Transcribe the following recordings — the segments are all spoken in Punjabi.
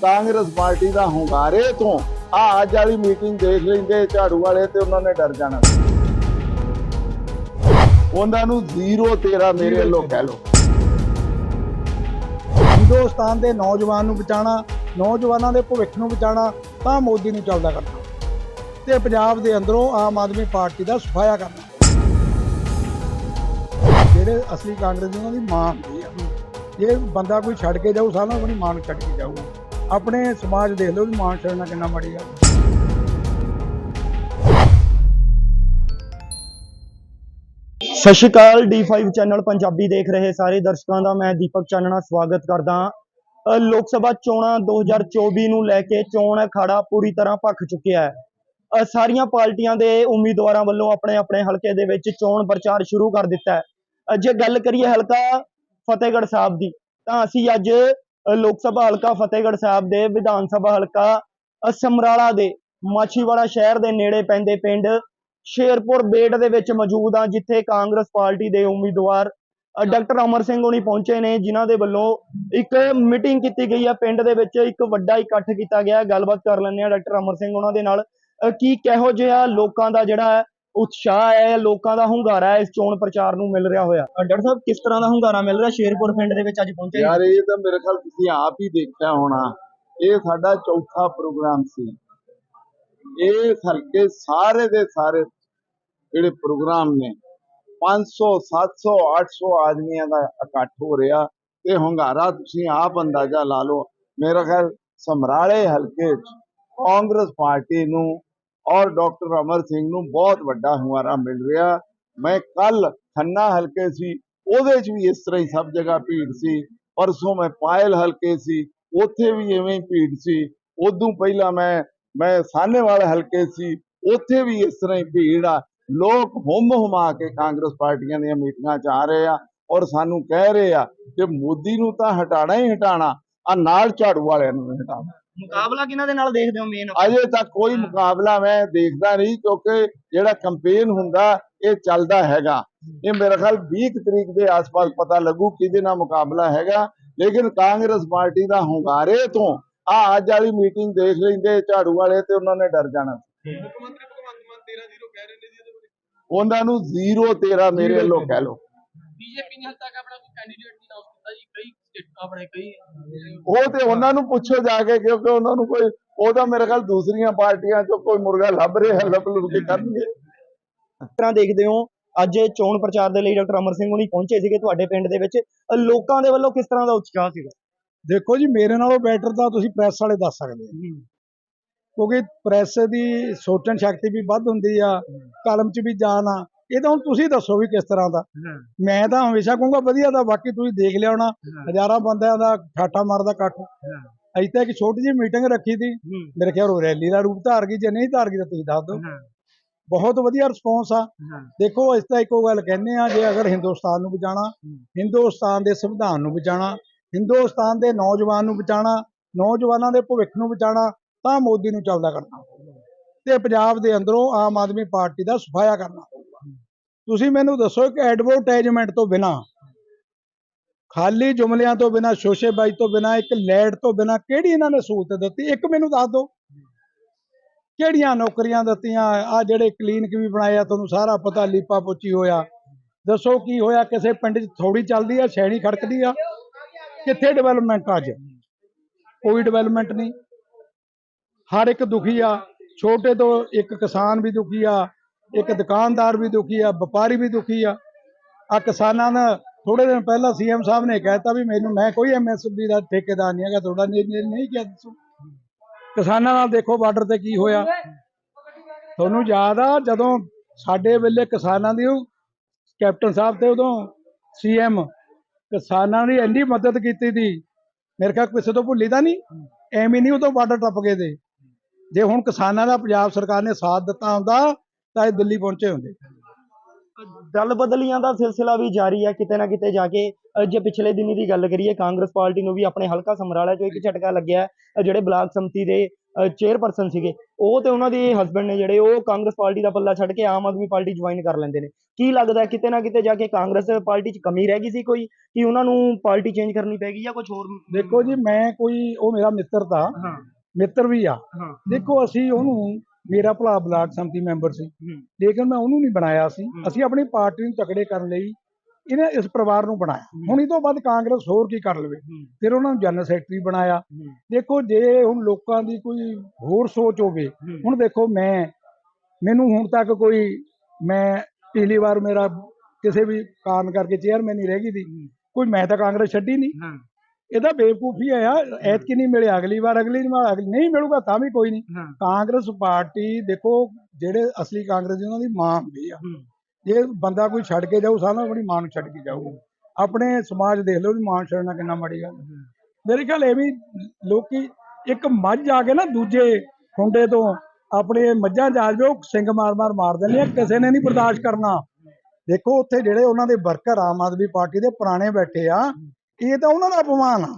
ਕਾਂਗਰਸ ਪਾਰਟੀ ਦਾ ਹੁੰਗਾਰੇ ਤੋਂ ਆ ਅੱਜ ਵਾਲੀ ਮੀਟਿੰਗ ਦੇਖ ਲੈਂਦੇ ਝਾੜੂ ਵਾਲੇ ਤੇ ਉਹਨਾਂ ਨੇ ਡਰ ਜਾਣਾ। ਉਹਨਾਂ ਨੂੰ ਜ਼ੀਰੋ ਤੇਰਾ ਮੇਰੇ ਵੱਲੋਂ ਕਹਿ ਲੋ ਹਿੰਦੁਸਤਾਨ ਦੇ ਨੌਜਵਾਨ ਨੂੰ ਬਚਾਉਣਾ, ਨੌਜਵਾਨਾਂ ਦੇ ਭਵਿੱਖ ਨੂੰ ਬਚਾਉਣਾ, ਤਾਂ ਮੋਦੀ ਨੂੰ ਚੱਲਦਾ ਕਰਨਾ ਤੇ ਪੰਜਾਬ ਦੇ ਅੰਦਰੋਂ ਆਮ ਆਦਮੀ ਪਾਰਟੀ ਦਾ ਸਫਾਇਆ ਕਰਨਾ। ਜਿਹੜੇ ਅਸਲੀ ਕਾਂਗਰਸ ਉਹਨਾਂ ਦੀ ਮਾਂ ਹੁੰਦੀ ਆ। ਜੇ ਬੰਦਾ ਕੋਈ ਛੱਡ ਕੇ ਜਾਊ ਸਾਰਾ ਆਪਣੀ ਮਾਂ ਨੂੰ ਛੱਡ ਕੇ ਜਾਊਗਾ। ਆਪਣੇ ਸਮਾਜ ਦੇਖ ਲਓ ਵੀ ਮਾਂ ਛੱਡਣਾ ਕਿੰਨਾ ਮਾੜੀ ਗੱਲ। ਸਤਿ ਸ਼੍ਰੀ ਅਕਾਲ D5 ਚੈਨਲ ਪੰਜਾਬੀ ਦੇਖ ਰਹੇ ਸਾਰੇ ਦਰਸ਼ਕਾਂ ਦਾ, ਮੈਂ ਦੀਪਕ ਚਾਨਣਾ ਸਵਾਗਤ ਕਰਦਾ ਲੋਕ ਸਭਾ ਚੋਣਾਂ 2024 ਨੂੰ ਲੈ ਕੇ ਚੋਣ ਅਖਾੜਾ ਪੂਰੀ ਤਰ੍ਹਾਂ ਭਖ ਚੁੱਕਿਆ ਹੈ। ਸਾਰੀਆਂ ਪਾਰਟੀਆਂ ਦੇ ਉਮੀਦਵਾਰਾਂ ਵੱਲੋਂ ਆਪਣੇ ਆਪਣੇ ਹਲਕੇ ਦੇ ਵਿੱਚ ਚੋਣ ਪ੍ਰਚਾਰ ਸ਼ੁਰੂ ਕਰ ਦਿੱਤਾ ਹੈ। ਜੇ ਗੱਲ ਕਰੀਏ ਹਲਕਾ ਫਤਿਹਗੜ੍ਹ ਸਾਹਿਬ ਦੀ, ਤਾਂ ਅਸੀਂ ਅੱਜ ਲੋਕ ਸਭਾ ਹਲਕਾ ਫਤਿਹਗੜ੍ਹ ਸਾਹਿਬ ਦੇ, ਵਿਧਾਨ ਸਭਾ ਹਲਕਾ ਸਮਰਾਲਾ ਦੇ, ਮਾਛੀਵਾੜਾ ਸ਼ਹਿਰ ਦੇ ਨੇੜੇ ਪੈਂਦੇ ਪਿੰਡ ਸ਼ੇਰਪੁਰ ਬੇਟ ਦੇ ਵਿੱਚ ਮੌਜੂਦ ਆ ਜਿੱਥੇ ਕਾਂਗਰਸ ਪਾਰਟੀ ਦੇ ਉਮੀਦਵਾਰ ਡਾਕਟਰ ਅਮਰ ਸਿੰਘ ਹੋਣੀ ਪਹੁੰਚੇ ਨੇ, ਜਿਨ੍ਹਾਂ ਦੇ ਵੱਲੋਂ ਇੱਕ ਮੀਟਿੰਗ ਕੀਤੀ ਗਈ ਹੈ। ਪਿੰਡ ਦੇ ਵਿੱਚ ਇੱਕ ਵੱਡਾ ਇਕੱਠ ਕੀਤਾ ਗਿਆ। ਗੱਲਬਾਤ ਕਰ ਲੈਂਦੇ ਆ ਡਾਕਟਰ ਅਮਰ ਸਿੰਘ ਉਹਨਾਂ ਦੇ ਨਾਲ। ਕੀ ਕਿਹੋ ਜਿਹਾ ਲੋਕਾਂ ਦਾ ਜਿਹੜਾ ਉਤਸ਼ਾਹ ਹੈ, ਲੋਕਾਂ ਦਾ ਹੁੰਗਾਰਾ ਹੈ, ਇਸ ਚੋਣ ਪ੍ਰਚਾਰ ਨੂੰ ਮਿਲ ਰਿਹਾ ਹੋਇਆ। ਡਾਕਟਰ ਸਾਹਿਬ, ਕਿਸ ਤਰ੍ਹਾਂ ਦਾ ਹੁੰਗਾਰਾ ਮਿਲ ਰਿਹਾ? ਸ਼ੇਰਪੁਰ ਪਿੰਡ ਦੇ ਵਿੱਚ ਅੱਜ ਪਹੁੰਚੇ। ਯਾਰ, ਇਹ ਤਾਂ ਮੇਰੇ ਖਿਆਲ ਤੁਸੀਂ ਆਪ ਹੀ ਦੇਖਿਆ ਹੋਣਾ। ਇਹ ਸਾਡਾ ਚੌਥਾ ਪ੍ਰੋਗਰਾਮ ਸੀ। ਇਹ ਹਲਕੇ ਸਾਰੇ ਦੇ ਸਾਰੇ ਜਿਹੜੇ ਪ੍ਰੋਗਰਾਮ ਨੇ 500 700 800 ਆਦਮੀਆਂ ਦਾ ਇਕੱਠ ਹੋ ਰਿਹਾ। ਤੇ ਹੁੰਗਾਰਾ ਤੁਸੀਂ ਆਪ ਅੰਦਾਜ਼ਾ ਲਾ ਲਓ। ਮੇਰਾ ਖਿਆਲ, ਸਮਰਾਲੇ ਹਲਕੇ 'ਚ ਕਾਂਗਰਸ ਪਾਰਟੀ ਨੂੰ ਔਰ ਡਾਕਟਰ ਅਮਰ ਸਿੰਘ ਨੂੰ ਬਹੁਤ ਵੱਡਾ ਹੁੰਗਾਰਾ ਮਿਲ ਰਿਹਾ। ਮੈਂ ਕੱਲ ਖੰਨਾ ਹਲਕੇ ਸੀ, ਉਹਦੇ 'ਚ ਵੀ ਇਸ ਤਰ੍ਹਾਂ ਹੀ ਸਭ ਜਗ੍ਹਾ ਭੀੜ ਸੀ। ਪਰਸੋਂ ਮੈਂ ਪਾਇਲ ਹਲਕੇ ਸੀ, ਉੱਥੇ ਵੀ ਐਵੇਂ ਹੀ ਭੀੜ ਸੀ। ਉਦੋਂ ਪਹਿਲਾਂ ਮੈਂ ਮੈਂ ਸਾਹਨੇਵਾਲ ਹਲਕੇ ਸੀ, ਉੱਥੇ ਵੀ ਇਸ ਤਰ੍ਹਾਂ ਹੀ ਭੀੜ ਆ। ਲੋਕ ਹੁੰਮ ਹੁਮਾ ਕੇ ਕਾਂਗਰਸ ਪਾਰਟੀਆਂ ਦੀਆਂ ਮੀਟਿੰਗਾਂ 'ਚ ਆ ਰਹੇ ਆ ਔਰ ਸਾਨੂੰ ਕਹਿ ਰਹੇ ਆ ਕਿ ਮੋਦੀ ਨੂੰ ਤਾਂ ਹਟਾਣਾ ਹੀ ਹਟਾਣਾ ਆ ਨਾਲ ਝਾੜੂ ਵਾਲਿਆਂ ਨੂੰ ਵੀ ਹਟਾਉਣਾ। ਮੁਕਾਬਲਾ ਕਿਹਨਾਂ ਦੇ ਨਾਲ ਦੇਖਦੇ ਹੋ ਮੇਨ ਅਜੇ ਤੱਕ ਕੋਈ ਮੁਕਾਬਲਾ ਮੈਂ ਦੇਖਦਾ ਨਹੀਂ ਕਿਉਂਕਿ ਜਿਹੜਾ ਕੰਪੇਨ ਹੁੰਦਾ ਇਹ ਚੱਲਦਾ ਹੈਗਾ। ਇਹ ਮੇਰੇ ਖਿਆਲ 20 ਕੁ ਤਰੀਕ ਦੇ ਆਸ-ਪਾਸ ਪਤਾ ਲੱਗੂ ਕਿਹਦੇ ਨਾਲ ਮੁਕਾਬਲਾ ਹੈਗਾ। ਲੇਕਿਨ ਕਾਂਗਰਸ ਪਾਰਟੀ ਦਾ ਹੁੰਗਾਰੇ ਤੋਂ ਆ ਅੱਜ ਵਾਲੀ ਮੀਟਿੰਗ ਦੇਖ ਲੈਂਦੇ ਝਾੜੂ ਵਾਲੇ ਤੇ ਉਹਨਾਂ ਨੇ ਡਰ ਜਾਣਾ। ਉਹਨਾਂ ਨੂੰ ਜ਼ੀਰੋ ਤੇਰਾ ਮੇਰੇ ਵੱਲੋਂ ਕਹਿ ਲੋ ਬੀਜੇਪੀ ਨੇ ਹਾਲ ਤੱਕ ਆਪਣਾ ਕੋਈ ਕੈਂਡੀਡੇਟ ਨਹੀਂ ਅਨਾਉਂਸ ਕੀਤਾ ਜੀ। ਕਈ ਆਪਣੇ ਕਈ ਉਹ ਤੇ ਉਹਨਾਂ ਨੂੰ ਪੁੱਛੋ ਜਾ ਕੇ ਕਿਉਂਕਿ ਉਹਨਾਂ ਨੂੰ ਕੋਈ ਉਹ ਤਾਂ ਮੇਰੇ ਖਿਆਲ ਦੂਸਰੀਆਂ ਪਾਰਟੀਆਂ ਚੋਂ ਕੋਈ ਮੁਰਗਾ ਲੱਭ ਰਿਹਾ ਲੱਭ ਲੁੱਭ ਕੇ ਕਰਨਗੇ। ਤਰ੍ਹਾਂ ਦੇਖਦੇ ਹੋ ਅੱਜ ਚੋਣ ਪ੍ਰਚਾਰ ਦੇ ਲਈ ਡਾਕਟਰ ਅਮਰ ਸਿੰਘ ਹੁਣੀ ਪਹੁੰਚੇ ਸੀਗੇ ਤੁਹਾਡੇ ਪਿੰਡ ਦੇ ਵਿੱਚ। ਲੋਕਾਂ ਦੇ ਵੱਲੋਂ ਕਿਸ ਤਰ੍ਹਾਂ ਦਾ ਉਤਸ਼ਾਹ ਸੀਗਾ? ਦੇਖੋ ਜੀ ਮੇਰੇ ਨਾਲੋਂ ਬੈਟਰ ਤਾਂ ਤੁਸੀਂ ਪ੍ਰੈਸ ਵਾਲੇ ਦੱਸ ਸਕਦੇ ਹੋ। ਕਿਉਂਕਿ ਪ੍ਰੈਸ ਦੀ ਸੋਚਣ ਸ਼ਕਤੀ ਵੀ ਵੱਧ ਹੁੰਦੀ ਆ ਕਲਮ 'ਚ ਵੀ ਜਾਨ ਆ। ਇਹ ਤਾਂ ਹੁਣ ਤੁਸੀਂ ਦੱਸੋ ਵੀ ਕਿਸ ਤਰ੍ਹਾਂ ਦਾ। ਮੈਂ ਤਾਂ ਹਮੇਸ਼ਾ ਕਹੂੰਗਾ ਵਧੀਆ ਦਾ ਬਾਕੀ ਤੁਸੀਂ ਦੇਖ ਲਿਆ ਹੋਣਾ ਹਜ਼ਾਰਾਂ ਬੰਦਿਆਂ ਦਾ ਠਾਠਾ ਮਾਰਦਾ ਇਕੱਠ। ਅਜੇ ਤਾਂ ਇੱਕ ਛੋਟੀ ਜਿਹੀ ਮੀਟਿੰਗ ਰੱਖੀ ਸੀ। ਮੇਰੇ ਖਿਆਲ ਉਹ ਰੈਲੀ ਦਾ ਰੂਪ ਧਾਰ ਗਈ ਜੇ ਨਹੀਂ ਧਾਰ ਗਈ ਤਾਂ ਤੁਸੀਂ ਦੱਸ ਦਿਓ। ਬਹੁਤ ਵਧੀਆ ਰਿਸਪੌਂਸ ਆ। ਦੇਖੋ ਇਸ ਤਾਂ ਇੱਕੋ ਗੱਲ ਕਹਿੰਦੇ ਆ ਜੇ ਅਗਰ ਹਿੰਦੁਸਤਾਨ ਨੂੰ ਬਚਾਉਣਾ ਹਿੰਦੁਸਤਾਨ ਦੇ ਸੰਵਿਧਾਨ ਨੂੰ ਬਚਾਉਣਾ ਹਿੰਦੁਸਤਾਨ ਦੇ ਨੌਜਵਾਨ ਨੂੰ ਬਚਾਉਣਾ ਨੌਜਵਾਨਾਂ ਦੇ ਭਵਿੱਖ ਨੂੰ ਬਚਾਉਣਾ ਤਾਂ ਮੋਦੀ ਨੂੰ ਚੱਲਦਾ ਕਰਨਾ। ਤੇ ਪੰਜਾਬ ਦੇ ਅੰਦਰੋਂ ਆਮ ਆਦਮੀ ਪਾਰਟੀ ਦਾ ਸਫਾਇਆ ਕਰਨਾ। ਤੁਸੀਂ ਮੈਨੂੰ ਦੱਸੋ ਕਿ ਐਡਵਰਟਾਈਜ਼ਮੈਂਟ ਤੋਂ ਬਿਨਾ, ਖਾਲੀ ਜੁਮਲਿਆਂ ਤੋਂ ਬਿਨਾ ਸ਼ੋਸ਼ੇਬਾਜ਼ੀ ਤੋਂ ਬਿਨਾ, ਇੱਕ ਲੈਟ ਤੋਂ ਬਿਨਾ, ਕਿਹੜੀ ਇਹਨਾਂ ਨੇ ਸਹੂਲਤ ਦਿੱਤੀ? ਇੱਕ ਮੈਨੂੰ ਦੱਸ ਦਿਓ। ਕਿਹੜੀਆਂ ਨੌਕਰੀਆਂ ਦਿੱਤੀਆਂ? ਆ ਜਿਹੜੇ ਕਲੀਨਿਕ ਵੀ ਬਣਾਏ ਆ ਤੁਹਾਨੂੰ ਸਾਰਾ ਪਤਾ ਲੀਪਾ ਪੋਚੀ ਹੋਇਆ। ਦੱਸੋ ਕੀ ਹੋਇਆ? ਕਿਸੇ ਪਿੰਡ 'ਚ ਥੋੜੀ ਚੱਲਦੀ ਆ ਛੈਣੀ ਖੜਕਦੀ ਆ? ਕਿੱਥੇ ਡਿਵੈਲਪਮੈਂਟ ਅੱਜ? ਕੋਈ ਡਿਵੈਲਪਮੈਂਟ ਨਹੀਂ। ਹਰ ਇੱਕ ਦੁਖੀ ਆ। ਛੋਟੇ ਤੋਂ ਇੱਕ ਕਿਸਾਨ ਵੀ ਦੁਖੀ ਆ। ਇੱਕ ਦੁਕਾਨਦਾਰ ਵੀ ਦੁਖੀ ਆ, ਵਪਾਰੀ ਵੀ ਦੁਖੀ ਆ। ਆ ਕਿਸਾਨਾਂ ਦਾ ਥੋੜੇ ਦਿਨ ਪਹਿਲਾਂ ਸੀਐਮ ਸਾਹਿਬ ਨੇ ਕਹਿਤਾ ਵੀ ਮੈਨੂੰ, ਮੈਂ ਕੋਈ ਐਮਐਸਪੀ ਦਾ ਠੇਕੇਦਾਰ ਨਹੀਂ ਹੈਗਾ, ਤੁਹਾਡਾ ਨਹੀਂ, ਨਹੀਂ- ਨਹੀਂ ਕਿਹਾ ਦੱਸੋ। ਕਿਸਾਨਾਂ ਨਾਲ ਦੇਖੋ ਬਾਰਡਰ ਤੇ ਕੀ ਹੋਇਆ। ਤੁਹਾਨੂੰ ਯਾਦ ਆ ਜਦੋਂ ਸਾਡੇ ਵੇਲੇ ਕਿਸਾਨਾਂ ਦੀ ਕੈਪਟਨ ਸਾਹਿਬ ਤੇ ਉਦੋਂ ਸੀਐਮ ਕਿਸਾਨਾਂ ਦੀ ਇੰਨੀ ਮਦਦ ਕੀਤੀ ਦੀ ਮੇਰੇ ਖਿਆਲ ਕਿਸੇ ਤੋਂ ਭੁੱਲੀ ਤਾਂ ਨਹੀਂ, ਐਵੇਂ ਨਹੀਂ ਉਦੋਂ ਬਾਰਡਰ ਟੱਪ ਗਏ ਤੇ। ਜੇ ਹੁਣ ਕਿਸਾਨਾਂ ਦਾ ਪੰਜਾਬ ਸਰਕਾਰ ਨੇ ਸਾਥ ਦਿੱਤਾ ਹੁੰਦਾ ਤਾਂ ਇਹ ਦਿੱਲੀ ਪਹੁੰਚੇ ਹੁੰਦੇ। ਦਲ ਬਦਲੀਆਂ ਦਾ ਸਿਲਸਿਲਾ ਵੀ ਜਾਰੀ ਹੈ ਕਿਤੇ ਨਾ ਕਿਤੇ ਜਾ ਕੇ। ਜੇ ਪਿਛਲੇ ਦਿਨੀ ਦੀ ਗੱਲ ਕਰੀਏ ਕਾਂਗਰਸ ਪਾਰਟੀ ਨੂੰ ਵੀ ਆਪਣੇ ਹਲਕਾ ਸਮਰਾਲਾ ਚੋਂ ਇੱਕ ਝਟਕਾ ਲੱਗਿਆ ਜਿਹੜੇ ਬਲਾਕ ਸੰਮਤੀ ਦੇ ਚੇਅਰਪਰਸਨ ਸੀਗੇ ਉਹ ਤੇ ਉਹਨਾਂ ਦੇ ਹਸਬੰਡ ਨੇ ਜਿਹੜੇ ਉਹ ਕਾਂਗਰਸ ਪਾਰਟੀ ਦਾ ਪੱਲਾ ਛੱਡ ਕੇ ਆਮ ਆਦਮੀ ਪਾਰਟੀ ਜੁਆਇਨ ਕਰ ਲੈਂਦੇ ਨੇ। ਕੀ ਲੱਗਦਾ ਕਿਤੇ ਨਾ ਕਿਤੇ ਜਾ ਕੇ ਕਾਂਗਰਸ ਪਾਰਟੀ 'ਚ ਕਮੀ ਰਹਿ ਗਈ ਸੀ ਕੋਈ? ਕਿ ਉਹਨਾਂ ਨੂੰ ਪਾਰਟੀ ਚੇਂਜ ਕਰਨੀ ਪੈ ਗਈ ਜਾਂ ਕੁਝ ਹੋਰ? ਦੇਖੋ ਜੀ ਮੈਂ ਕੋਈ ਉਹ ਮੇਰਾ ਮਿੱਤਰ ਤਾਂ ਹਾਂ। ਮਿੱਤਰ ਵੀ ਆ। ਦੇਖੋ ਅਸੀਂ ਉਹਨੂੰ ਮੇਰਾ ਭਲਾ ਬਲਾਕ ਸੰਮਤੀ ਮੈਂਬਰ ਸੀ। ਲੇਕਿਨ ਮੈਂ ਉਹਨੂੰ ਨਹੀਂ ਬਣਾਇਆ ਸੀ। ਅਸੀਂ ਆਪਣੀ ਪਾਰਟੀ ਨੂੰ ਤਕੜੇ ਕਰਨ ਲਈ ਇਹਨੇ ਇਸ ਪਰਿਵਾਰ ਨੂੰ ਬਣਾਇਆ। ਹੁਣ ਇਹ ਤੋਂ ਬਾਅਦ ਕਾਂਗਰਸ ਹੋਰ ਕੀ ਕਰ ਲਵੇ। ਫਿਰ ਉਹਨਾਂ ਨੂੰ ਜਨਰਲ ਸੈਕਟਰੀ ਬਣਾਇਆ। ਦੇਖੋ ਜੇ ਹੁਣ ਲੋਕਾਂ ਦੀ ਕੋਈ ਹੋਰ ਸੋਚ ਹੋਵੇ। ਹੁਣ ਦੇਖੋ ਮੈਂ ਮੈਨੂੰ ਹੁਣ ਤੱਕ ਕੋਈ ਮੈਂ ਪਿਛਲੀ ਵਾਰ ਮੇਰਾ ਕਿਸੇ ਵੀ ਕਾਰਨ ਕਰਕੇ ਚੇਅਰਮੈਨ ਨਹੀਂ ਰਹਿ ਗਈ ਸੀ ਕੋਈ ਮੈਂ ਤਾਂ ਕਾਂਗਰਸ ਛੱਡੀ ਨਹੀਂ ਇਹਦਾ ਬੇਵਕੂਫੀ ਯਾਰ ਐਤਕੀ ਨਹੀਂ ਮਿਲਿਆ ਅਗਲੀ ਵਾਰ ਅਗਲੀ ਵਾਰ ਅਗਲੀ ਨਹੀਂ ਮਿਲੂਗਾ ਤਾਂ ਵੀ ਕੋਈ ਨਹੀਂ। ਕਾਂਗਰਸ ਪਾਰਟੀ ਦੇਖੋ ਜਿਹੜੇ ਅਸਲੀ ਕਾਂਗਰਸ ਉਹਨਾਂ ਦੀ ਮਾਂ ਹੁੰਦੀ ਆ। ਜੇ ਬੰਦਾ ਕੋਈ ਛੱਡ ਕੇ ਜਾਊ ਸਾਰਾ ਆਪਣੀ ਮਾਂ ਨੂੰ ਛੱਡ ਕੇ ਜਾਊਗਾ। ਆਪਣੇ ਸਮਾਜ ਦੇਖ ਲਓ ਵੀ ਮਾਂ ਛੱਡਣਾ ਕਿੰਨਾ ਮਾੜੀ ਗੱਲ। ਮੇਰੇ ਖਿਆਲ ਇਹ ਵੀ ਲੋਕੀ ਇੱਕ ਮੱਝ ਆ ਕੇ ਨਾ ਦੂਜੇ ਖੁੰਡੇ ਤੋਂ ਆਪਣੇ ਮੱਝਾਂ ਜਾ ਜਾਓ ਸਿੰਘ ਮਾਰ-ਮਾਰ ਮਾਰ ਦਿੰਦੇ ਆ ਕਿਸੇ ਨੇ ਨਹੀਂ ਬਰਦਾਸ਼ਤ ਕਰਨਾ। ਦੇਖੋ ਉੱਥੇ ਜਿਹੜੇ ਉਹਨਾਂ ਦੇ ਵਰਕਰ ਆਮ ਆਦਮੀ ਪਾਰਟੀ ਦੇ ਪੁਰਾਣੇ ਬੈਠੇ ਆ ਇਹ ਤਾਂ ਉਹਨਾਂ ਦਾ ਅਪਮਾਨ ਆ।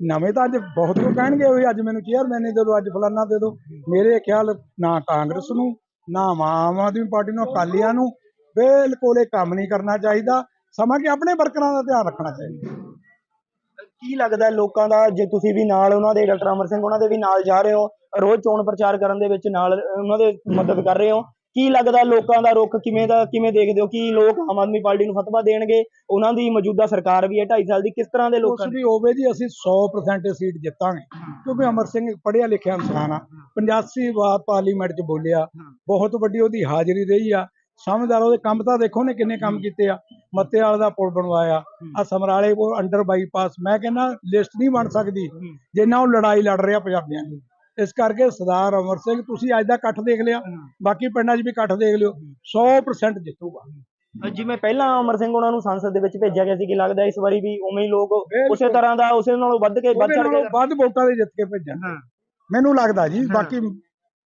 ਨਵੇਂ ਤਾਂ ਅੱਜ ਬਹੁਤ ਲੋਕ ਕਹਿਣਗੇ ਵੀ ਅੱਜ ਮੈਨੂੰ ਚੇਅਰਮੈਨ ਨਹੀਂ ਦੇ ਦਿਓ ਅੱਜ ਫਲਾਨਾ ਦੇ ਦਿਓ ਮੇਰੇ ਖਿਆਲ ਨਾ ਕਾਂਗਰਸ ਨੂੰ ਨਾ ਆਮ ਆਦਮੀ ਪਾਰਟੀ ਨੂੰ ਅਕਾਲੀਆਂ ਨੂੰ ਬਿਲਕੁਲ ਇਹ ਕੰਮ ਨਹੀਂ ਕਰਨਾ ਚਾਹੀਦਾ। ਸਮਾਂ ਕਿ ਆਪਣੇ ਵਰਕਰਾਂ ਦਾ ਧਿਆਨ ਰੱਖਣਾ ਚਾਹੀਦਾ। ਕੀ ਲੱਗਦਾ ਲੋਕਾਂ ਦਾ ਜੇ ਤੁਸੀਂ ਵੀ ਨਾਲ ਉਹਨਾਂ ਦੇ ਡਾਕਟਰ ਅਮਰ ਸਿੰਘ ਉਹਨਾਂ ਦੇ ਵੀ ਨਾਲ ਜਾ ਰਹੇ ਹੋ ਰੋਜ਼ ਚੋਣ ਪ੍ਰਚਾਰ ਕਰਨ ਦੇ ਵਿੱਚ ਨਾਲ ਉਹਨਾਂ ਦੇ ਮਦਦ ਕਰ ਰਹੇ ਹੋ? ਕੀ ਲੱਗਦਾ ਲੋਕਾਂ ਦਾ ਰੁਖ ਕਿਵੇਂ ਦਾ ਕਿਵੇਂ ਦੇਖਦੇ ਹੋ ਕਿ ਲੋਕ ਆਮ ਆਦਮੀ ਪਾਰਟੀ ਨੂੰ ਫਤਵਾ ਦੇਣਗੇ? ਉਹਨਾਂ ਦੀ ਮੌਜੂਦਾ ਸਰਕਾਰ ਵੀ ਹੈ 2.5 ਸਾਲ ਦੀ ਕਿਸ ਤਰ੍ਹਾਂ ਦੇ ਲੋਕਾਂ ਵੀ ਹੋਵੇ ਜੀ ਅਸੀਂ 100% ਇਹ ਸੀਟ ਜਿੱਤਾਂਗੇ। ਕਿਉਂਕਿ ਅਮਰ ਸਿੰਘ ਪੜ੍ਹਿਆ ਲਿਖਿਆ ਇਨਸਾਨ ਆ। 85 ਵਾਰ ਪਾਰਲੀਮੈਂਟ 'ਚ ਬੋਲਿਆ। ਬਹੁਤ ਵੱਡੀ ਉਹਦੀ ਹਾਜ਼ਰੀ ਰਹੀ ਆ। ਸਮਝਦਾਰ ਉਹਦੇ ਕੰਮ ਤਾਂ ਦੇਖੋ ਨੇ ਕਿੰਨੇ ਕੰਮ ਕੀਤੇ ਆ। ਮੱਤੇ ਵਾਲਾ ਦਾ ਪੁਲ ਬਣਵਾਇਆ। ਆ ਸਮਰਾਲੇ ਕੋਲ ਅੰਡਰ ਬਾਈਪਾਸ ਮੈਂ ਕਹਿੰਦਾ ਲਿਸਟ ਨਹੀਂ ਬਣ ਸਕਦੀ। ਜਿੰਨਾ ਉਹ ਲੜਾਈ ਲੜ ਰਿਹਾ ਪੰਜਾਬੀਆਂ ਦੀ। ਇਸ ਕਰਕੇ ਸਰਦਾਰ ਅਮਰ ਸਿੰਘ ਤੁਸੀਂ ਅੱਜ ਦਾ ਇਕੱਠ ਦੇਖ ਲਿਆ। ਬਾਕੀ ਪਿੰਡਾਂ 'ਚ ਵੀ ਇਕੱਠ ਦੇਖ ਲਿਓ। 100% ਜਿੱਤੂਗਾ। ਜਿਵੇਂ ਪਹਿਲਾਂ ਅਮਰ ਸਿੰਘ ਉਹਨਾਂ ਨੂੰ ਸੰਸਦ ਦੇ ਵਿੱਚ ਭੇਜਿਆ ਗਿਆ ਸੀ ਕਿ ਲੱਗਦਾ ਇਸ ਵਾਰੀ ਵੀ ਉਵੇਂ ਹੀ ਲੋਕ ਉਸੇ ਤਰ੍ਹਾਂ ਦਾ ਉਸੇ ਨਾਲੋਂ ਵੱਧ ਕੇ ਵੱਧ ਚੜ ਕੇ ਵੱਧ ਵੋਟਾਂ ਦੇ ਜਿੱਤ ਕੇ ਭੇਜਣ। ਮੈਨੂੰ ਲੱਗਦਾ ਜੀ। ਬਾਕੀ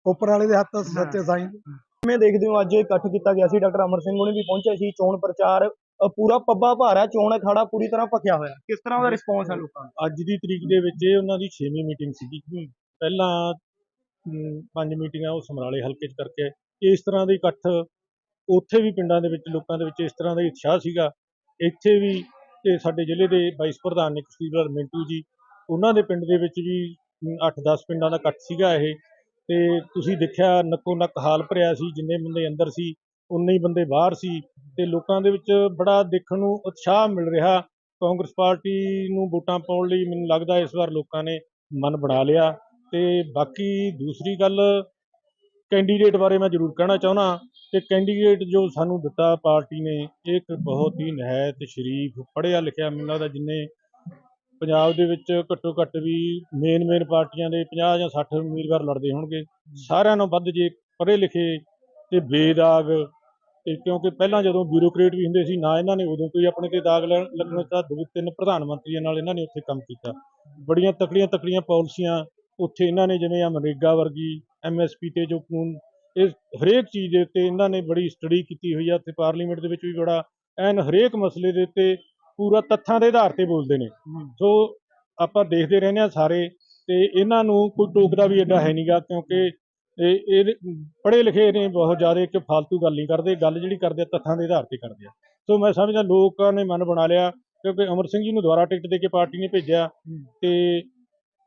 ਉੱਪਰ ਵਾਲੇ ਦੇ ਹੱਥ ਸੱਚੇ ਸਾਈਂ। ਕਿਵੇਂ ਦੇਖਦੇ ਹੋ ਅੱਜ ਇਹ ਇਕੱਠ ਕੀਤਾ ਗਿਆ ਸੀ ਡਾਕਟਰ ਅਮਰ ਸਿੰਘ ਉਹਨੇ ਵੀ ਪਹੁੰਚੇ ਸੀ। ਚੋਣ ਪ੍ਰਚਾਰ ਪੂਰਾ ਪੱਬਾ ਭਾਰਾ ਚੋਣ ਅਖਾੜਾ ਪੂਰੀ ਤਰ੍ਹਾਂ ਭਖਿਆ ਹੋਇਆ। ਕਿਸ ਤਰ੍ਹਾਂ ਦਾ ਰਿਸਪੌਂਸ ਹੈ ਲੋਕਾਂ ਦਾ? ਅੱਜ ਦੀ ਤਰੀਕ ਦੇ ਵਿੱਚ ਇਹ ਉਹਨਾਂ ਦੀ 6ਵੀਂ ਮੀਟਿੰਗ ਸੀਗੀ। ਪਹਿਲਾਂ ਪੰਜ ਮੀਟਿੰਗਾਂ ਉਹ ਸਮਰਾਲੇ ਹਲਕੇ 'ਚ ਕਰਕੇ ਇਸ ਤਰ੍ਹਾਂ ਦੇ ਇਕੱਠ ਉੱਥੇ ਵੀ ਪਿੰਡਾਂ ਦੇ ਵਿੱਚ, ਲੋਕਾਂ ਦੇ ਵਿੱਚ ਇਸ ਤਰ੍ਹਾਂ ਦਾ ਉਤਸ਼ਾਹ ਸੀਗਾ। ਇੱਥੇ ਵੀ ਤੇ ਸਾਡੇ ਜ਼ਿਲ੍ਹੇ ਦੇ ਵਾਈਸ ਪ੍ਰਧਾਨ ਨੇ ਕਸਤੂਰਲਾਲ ਮਿੰਟੂ ਜੀ, ਉਹਨਾਂ ਦੇ ਪਿੰਡ ਦੇ ਵਿੱਚ ਵੀ 8-10 ਪਿੰਡਾਂ ਦਾ ਇਕੱਠ ਸੀਗਾ ਇਹ। ਤੇ ਤੁਸੀਂ ਦੇਖਿਆ ਨੱਕੋ ਨੱਕ ਹਾਲ ਭਰਿਆ ਸੀ, ਜਿੰਨੇ ਬੰਦੇ ਅੰਦਰ ਸੀ, ਉਨੇ ਹੀ ਬੰਦੇ ਬਾਹਰ ਸੀ। ਤੇ ਲੋਕਾਂ ਦੇ ਵਿੱਚ ਬੜਾ ਦੇਖਣ ਨੂੰ ਉਤਸ਼ਾਹ ਮਿਲ ਰਿਹਾ। ਕਾਂਗਰਸ ਪਾਰਟੀ ਨੂੰ ਵੋਟਾਂ ਪਾਉਣ ਲਈ ਮੈਨੂੰ ਲੱਗਦਾ ਇਸ ਵਾਰ ਲੋਕਾਂ ਨੇ ਮਨ ਬਣਾ ਲਿਆ। ਤੇ ਬਾਕੀ ਦੂਸਰੀ ਗੱਲ ਕੈਂਡੀਡੇਟ ਬਾਰੇ ਮੈਂ ਜ਼ਰੂਰ ਕਹਿਣਾ ਚਾਹੁੰਦਾ ਕਿ ਕੈਂਡੀਡੇਟ ਜੋ ਸਾਨੂੰ ਦਿੱਤਾ ਪਾਰਟੀ ਨੇ, ਇਹ ਇੱਕ ਬਹੁਤ ਹੀ ਨਹਾਇਤ ਸ਼ਰੀਫ, ਪੜ੍ਹਿਆ ਲਿਖਿਆ ਮੈਨੂੰ ਲੱਗਦਾ ਜਿੰਨੇ ਪੰਜਾਬ ਦੇ ਵਿੱਚ ਘੱਟੋ ਘੱਟ ਵੀ ਮੇਨ ਮੇਨ ਪਾਰਟੀਆਂ ਦੇ 50 ਜਾਂ 60 ਉਮੀਦਵਾਰ ਲੜਦੇ ਹੋਣਗੇ। ਸਾਰਿਆਂ ਨੂੰ ਵੱਧ ਜੇ ਪੜ੍ਹੇ ਲਿਖੇ ਤੇ ਬੇਦਾਗ ਤੇ ਕਿਉਂਕਿ ਪਹਿਲਾਂ ਜਦੋਂ ਬਿਊਰੋਕਰੇਟ ਵੀ ਹੁੰਦੇ ਸੀ, ਨਾ ਇਹਨਾਂ ਨੇ ਉਦੋਂ ਕੋਈ ਆਪਣੇ ਤੇ ਦਾਗ ਲ- ਲੱਗਣ ਤਾਂ ਦੋ ਤਿੰਨ ਪ੍ਰਧਾਨ ਮੰਤਰੀਆਂ ਨਾਲ ਇਹਨਾਂ ਨੇ ਉੱਥੇ ਕੰਮ ਕੀਤਾ। ਬੜੀਆਂ ਤਕੜੀਆਂ ਤਕੜੀਆਂ ਪਾਲਿਸੀਆਂ ਉੱਥੇ ਇਹਨਾਂ ਨੇ ਜਿਵੇਂ ਆ ਮਨਰੇਗਾ ਵਰਗੀ ਐਮਐਸਪੀ ਤੇ ਜੋ ਕਾਨੂੰਨ ਇਹ ਹਰੇਕ ਚੀਜ਼ ਦੇ ਉੱਤੇ ਇਹਨਾਂ ਨੇ ਬੜੀ ਸਟੱਡੀ ਕੀਤੀ ਹੋਈ ਆ। ਤੇ ਪਾਰਲੀਮੈਂਟ ਦੇ ਵਿੱਚ ਵੀ ਬੜਾ ਐਨ ਹਰੇਕ ਮਸਲੇ ਦੇ ਉੱਤੇ ਪੂਰਾ ਤੱਥਾਂ ਦੇ ਆਧਾਰ ਤੇ ਬੋਲਦੇ ਨੇ। ਸੋ ਆਪਾਂ ਦੇਖਦੇ ਰਹਿੰਦੇ ਆ ਸਾਰੇ ਤੇ ਇਹਨਾਂ ਨੂੰ ਕੋਈ ਟੋਕਦਾ ਵੀ ਐਡਾ ਹੈ ਨਹੀਂਗਾ ਕਿਉਂਕਿ ਇਹ ਇਹ ਪੜ੍ਹੇ ਲਿਖੇ ਨੇ ਬਹੁਤ ਜ਼ਿਆਦਾ ਕਿ ਫालतू ਗੱਲ ਨਹੀਂ ਕਰਦੇ। ਗੱਲ ਜਿਹੜੀ ਕਰਦੇ ਆ ਤੱਥਾਂ ਦੇ ਆਧਾਰ ਤੇ ਕਰਦੇ ਆ। ਸੋ ਮੈਂ ਸਮਝਦਾ ਲੋਕਾਂ ਨੇ ਮਨ ਬਣਾ ਲਿਆ ਕਿਉਂਕਿ ਅਮਰ ਸਿੰਘ ਜੀ ਨੂੰ ਦੁਬਾਰਾ ਟਿਕਟ ਦੇ ਕੇ ਪਾਰਟੀ ਨੇ ਭੇਜਿਆ ਤੇ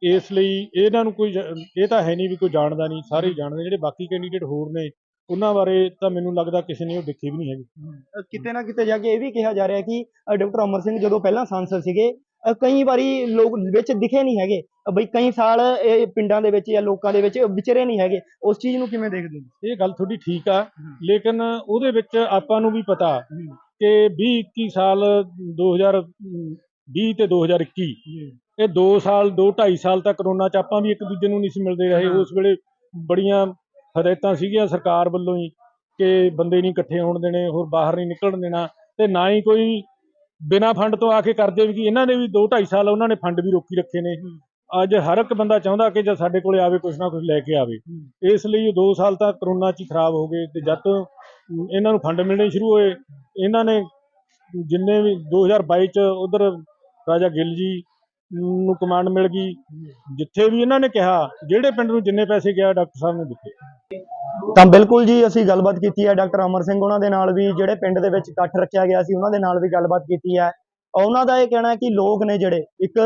ਇਸ ਲਈ ਇਹਨਾਂ ਨੂੰ ਕੋਈ ਜ- ਇਹ ਤਾਂ ਹੈ ਨਹੀਂ ਵੀ ਕੋਈ ਜਾਣਦਾ ਨਹੀਂ ਸਾਰੇ ਹੀ। ਜਾਣਦੇ ਜਿਹੜੇ ਬਾਕੀ ਕੈਂਡੀਡੇਟ ਹੋਰ ਨੇ ਉਹਨਾਂ ਬਾਰੇ ਤਾਂ ਮੈਨੂੰ ਲੱਗਦਾ ਕਿਸੇ ਨੇ ਉਹ ਦੇਖੀ ਵੀ ਨਹੀਂ ਹੈਗੀ। ਅ, ਕਿਤੇ ਨਾ ਕਿਤੇ ਜਾ ਕੇ ਇਹ ਵੀ ਕਿਹਾ ਜਾ ਰਿਹਾ ਕਿ ਅ, ਡਾਕਟਰ ਅਮਰ ਸਿੰਘ ਜਦੋਂ ਪਹਿਲਾਂ ਸੰਸਦ ਸੀਗੇ ਅ, ਕਈ ਵਾਰੀ ਲੋਕ ਵਿੱਚ ਦਿਖੇ ਨਹੀਂ ਹੈਗੇ। ਅ, ਬਈ ਕਈ ਸਾਲ ਇਹ ਪਿੰਡਾਂ ਦੇ ਵਿੱਚ ਜਾਂ ਲੋਕਾਂ ਦੇ ਵਿੱਚ ਵਿਚਰੇ ਨਹੀਂ ਹੈਗੇ। ਉਸ ਚੀਜ਼ ਨੂੰ ਕਿਵੇਂ ਦੇਖਦੇ ਹੋ? ਇਹ ਗੱਲ ਤੁਹਾਡੀ ਠੀਕ ਆ ਲੇਕਿਨ ਉਹਦੇ ਵਿੱਚ ਆਪਾਂ ਨੂੰ ਵੀ ਪਤਾ ਕਿ 20 21 ਸਾਲ 2020 ਤੇ 2021 ਇਹ 2 ਸਾਲ 2 2.5 ਸਾਲ ਤੱਕ ਕਰੋਨਾ ਚ ਆਪਾਂ ਵੀ ਇੱਕ ਦੂਜੇ ਨੂੰ ਨਹੀਂ ਸੀ ਮਿਲਦੇ ਰਹੇ। ਉਸ ਵੇਲੇ ਬੜੀਆਂ ਹਦਾਇਤਾਂ ਸੀਗੀਆਂ ਸਰਕਾਰ ਵੱਲੋਂ ਹੀ ਕਿ ਬੰਦੇ ਨਹੀਂ ਇਕੱਠੇ ਹੋਣ ਦੇਣੇ ਹੋਰ ਬਾਹਰ ਨਹੀਂ ਨਿਕਲਣ ਦੇਣਾ ਤੇ ਨਾ ਹੀ ਕੋਈ ਬਿਨਾਂ ਫੰਡ ਤੋਂ ਆ ਕੇ ਕਰਦੇ ਵੀ ਕਿ ਇਹਨਾਂ ਨੇ ਵੀ 2 2.5 ਸਾਲ ਉਹਨਾਂ ਨੇ ਫੰਡ ਵੀ ਰੋਕੀ ਰੱਖੇ ਨੇ। ਅੱਜ ਹਰ ਇੱਕ ਬੰਦਾ ਚਾਹੁੰਦਾ ਕਿ ਜਦ ਸਾਡੇ ਕੋਲੇ ਆਵੇ ਕੁਛ ਨਾ ਕੁਛ ਲੈ ਕੇ ਆਵੇ। ਇਸ ਲਈ 2 ਸਾਲ ਤੱਕ ਕਰੋਨਾ ਚ ਹੀ ਖਰਾਬ ਹੋ ਗਏ ਤੇ ਜਦ ਤੋਂ ਇਹਨਾਂ ਨੂੰ ਫੰਡ ਮਿਲਣੇ ਸ਼ੁਰੂ ਹੋਏ ਇਹਨਾਂ ਨੇ ਜਿੰਨੇ ਵੀ 2022 ਚ ਉਧਰ ਰਾਜਾ ਗਿੱਲ ਜੀ ਨੂੰ ਕਮਾਂਡ ਮਿਲ ਗਈ। ਜਿੱਥੇ ਵੀ ਇਹਨਾਂ ਨੇ ਕਿਹਾ, ਜਿਹੜੇ ਪਿੰਡ ਨੂੰ ਜਿੰਨੇ ਪੈਸੇ ਗਿਆ, ਡਾਕਟਰ ਸਾਹਿਬ ਨੇ ਦਿੱਤੇ। ਤਾਂ ਬਿਲਕੁਲ ਜੀ, ਅਸੀਂ ਗੱਲਬਾਤ ਕੀਤੀ ਹੈ, ਡਾਕਟਰ ਅਮਰ ਸਿੰਘ ਉਹਨਾਂ ਦੇ ਨਾਲ ਵੀ, ਜਿਹੜੇ ਪਿੰਡ ਦੇ ਵਿੱਚ ਇਕੱਠ ਰੱਖਿਆ ਗਿਆ ਸੀ, ਉਹਨਾਂ ਦੇ ਨਾਲ ਵੀ ਗੱਲਬਾਤ ਕੀਤੀ ਹੈ। ਉਹਨਾਂ ਦਾ ਇਹ ਕਹਿਣਾ ਹੈ ਕਿ ਲੋਕ ਨੇ ਜਿਹੜੇ, ਇੱਕ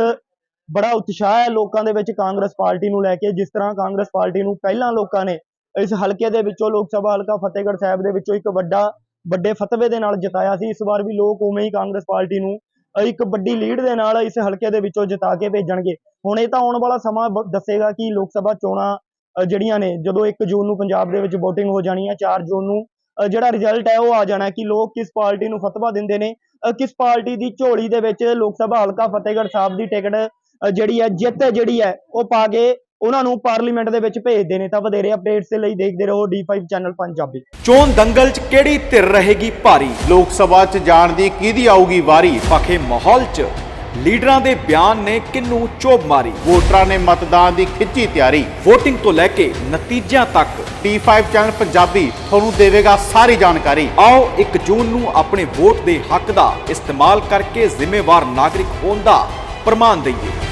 ਬੜਾ ਉਤਸ਼ਾਹ ਹੈ ਲੋਕਾਂ ਦੇ ਵਿੱਚ ਕਾਂਗਰਸ ਪਾਰਟੀ ਨੂੰ ਲੈ ਕੇ, ਜਿਸ ਤਰ੍ਹਾਂ ਕਾਂਗਰਸ ਪਾਰਟੀ ਨੂੰ ਪਹਿਲਾਂ ਲੋਕਾਂ ਨੇ ਇਸ ਹਲਕੇ ਦੇ ਵਿੱਚੋਂ ਲੋਕ ਸਭਾ ਹਲਕਾ ਫਤਿਹਗੜ੍ਹ ਸਾਹਿਬ ਦੇ ਵਿੱਚੋਂ ਇੱਕ ਵੱਡਾ, ਵੱਡੇ ਫਤਵੇ ਦੇ ਨਾਲ ਜਿਤਾਇਆ ਸੀ। ਇਸ ਵਾਰ ਵੀ ਲੋਕ ਉਵੇਂ ਹੀ ਕਾਂਗਰਸ ਪਾਰਟੀ ਨੂੰ ਇੱਕ ਵੱਡੀ ਲੀਡ ਦੇ ਨਾਲ ਇਸ ਹਲਕੇ ਦੇ ਵਿੱਚੋਂ ਜਿਤਾ ਕੇ ਭੇਜਣਗੇ। ਹੁਣ ਇਹ ਤਾਂ ਆਉਣ ਵਾਲਾ ਸਮਾਂ ਦੱਸੇਗਾ ਕਿ ਲੋਕ ਸਭਾ ਚੋਣਾਂ ਜਿਹੜੀਆਂ ਨੇ, ਜਦੋਂ 1 ਜੂਨ ਨੂੰ ਪੰਜਾਬ ਦੇ ਵਿੱਚ VOTING ਹੋ ਜਾਣੀ ਹੈ 4 ਜੂਨ ਨੂੰ ਜਿਹੜਾ ਰਿਜ਼ਲਟ ਹੈ ਉਹ ਆ ਜਾਣਾ ਕਿ ਲੋਕ ਕਿਸ ਪਾਰਟੀ ਨੂੰ ਫਤਵਾ ਦਿੰਦੇ ਨੇ ਕਿਸ ਪਾਰਟੀ ਦੀ ਝੋਲੀ ਦੇ ਵਿੱਚ ਲੋਕ ਸਭਾ ਹਲਕਾ ਫਤਿਹਗੜ੍ਹ ਸਾਹਿਬ ਦੀ ਟਿਕਟ ਜਿਹੜੀ ਹੈ, ਜਿੱਤ ਜਿਹੜੀ ਹੈ, ਉਹ ਪਾ ਕੇ ਉਹਨਾਂ ਨੂੰ ਪਾਰਲੀਮੈਂਟ ਦੇ ਵਿੱਚ ਭੇਜਦੇ ਨੇ ਤਾਂ ਵਧੇਰੇ ਅਪਡੇਟਸ ਦੇ ਲਈ ਦੇਖਦੇ ਰਹੋ D5 ਚੈਨਲ ਪੰਜਾਬੀ। ਚੋਣ ਦੰਗਲ 'ਚ ਕਿਹੜੀ ਧਿਰ ਰਹੇਗੀ ਭਾਰੀ? ਲੋਕ ਸਭਾ 'ਚ ਜਾਣ ਦੀ ਕਿਹਦੀ ਆਊਗੀ ਵਾਰੀ? ਪਖੇ ਮਾਹੌਲ 'ਚ। ਲੀਡਰਾਂ ਦੇ ਬਿਆਨ ਨੇ ਕਿੰਨੂੰ ਚੋਬ ਮਾਰੀ? ਵੋਟਰਾਂ ਨੇ ਮਤਦਾਨ ਦੀ ਖਿੱਚੀ ਤਿਆਰੀ। VOTING ਤੋਂ ਲੈ ਕੇ ਨਤੀਜਿਆਂ ਤੱਕ। T5 ਚੈਨਲ ਪੰਜਾਬੀ ਤੁਹਾਨੂੰ ਦੇਵੇਗਾ ਸਾਰੀ ਜਾਣਕਾਰੀ। ਆਓ 1 ਜੂਨ ਨੂੰ ਆਪਣੇ ਵੋਟ ਦੇ ਹੱਕ ਦਾ ਇਸਤੇਮਾਲ ਕਰਕੇ ਜ਼ਿੰਮੇਵਾਰ ਨਾਗਰਿਕ ਹੋਣ ਦਾ ਪ੍ਰਮਾਣ ਦਈਏ।